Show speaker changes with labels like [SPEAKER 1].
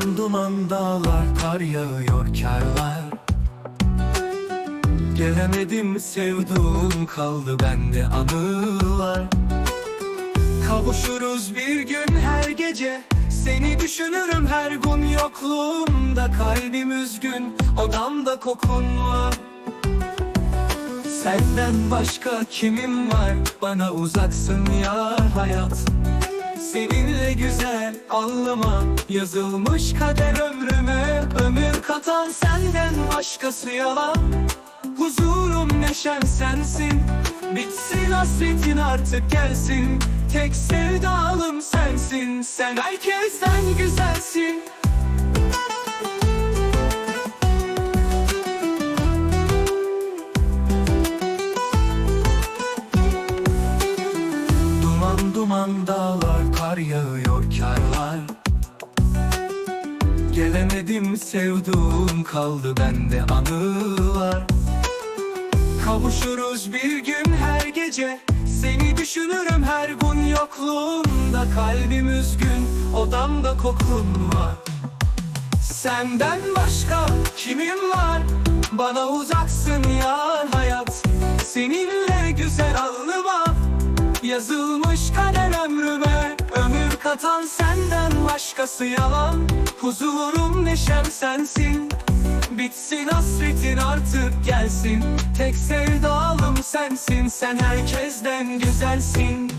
[SPEAKER 1] duman dağlar kar yağıyor karlar. Gelemedim sevduğum kaldı bende anılar. Kavuşuruz bir gün her gece. Seni düşünürüm her gün yokluğumda. Kalbim üzgün odamda kokun var. Senden başka kimim var? Bana uzaksın ya hayat Seninle güzel anlama Yazılmış kader ömrüme Ömür katan senden başkası yalan. Huzurum neşem sensin Bitsin hasretin artık gelsin. Tek sevdalım sensin Sen herkesten güzelsin Duman dağlar kar yağıyor karlar. Gelemedim sevduğum kaldı bende anılar. Kavuşuruz bir gün her gece Seni düşünürüm her gün yokluğunda Kalbim üzgün odamda kokun var. Senden başka kimim var? Bana uzaksın ya hayat Yazılmış kader ömrüme Ömür katan senden başkası yalan. Huzurum neşem sensin. Bitsin hasretin artık gelsin. Tek sevdalım sensin. Sen herkesten güzelsin